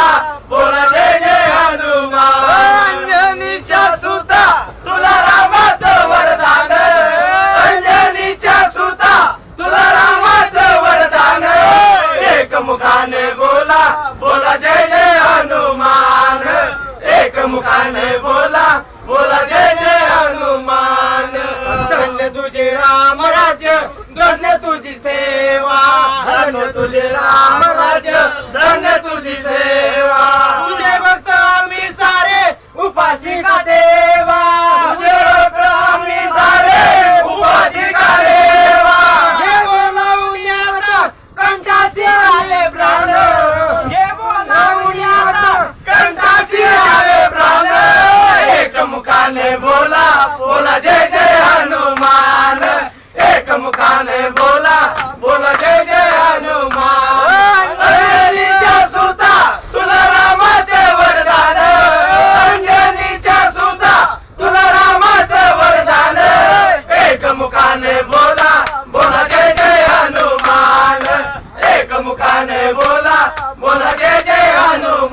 सुता बोला जय जय हनुमान. सुता तुला रामाचं वरदान. अंजनीच्या सुता तुला रामाचं वरदान. एक मुखाने बोला. बोला जय जय हनुमान. एक मुखाने बोला. बोला जय जय हनुमान. धन्य तुझे राम राज्य. धन्य तुझी सेवा. धन्य तुझे राम Party! जाने बोला बोला के जय हनुमान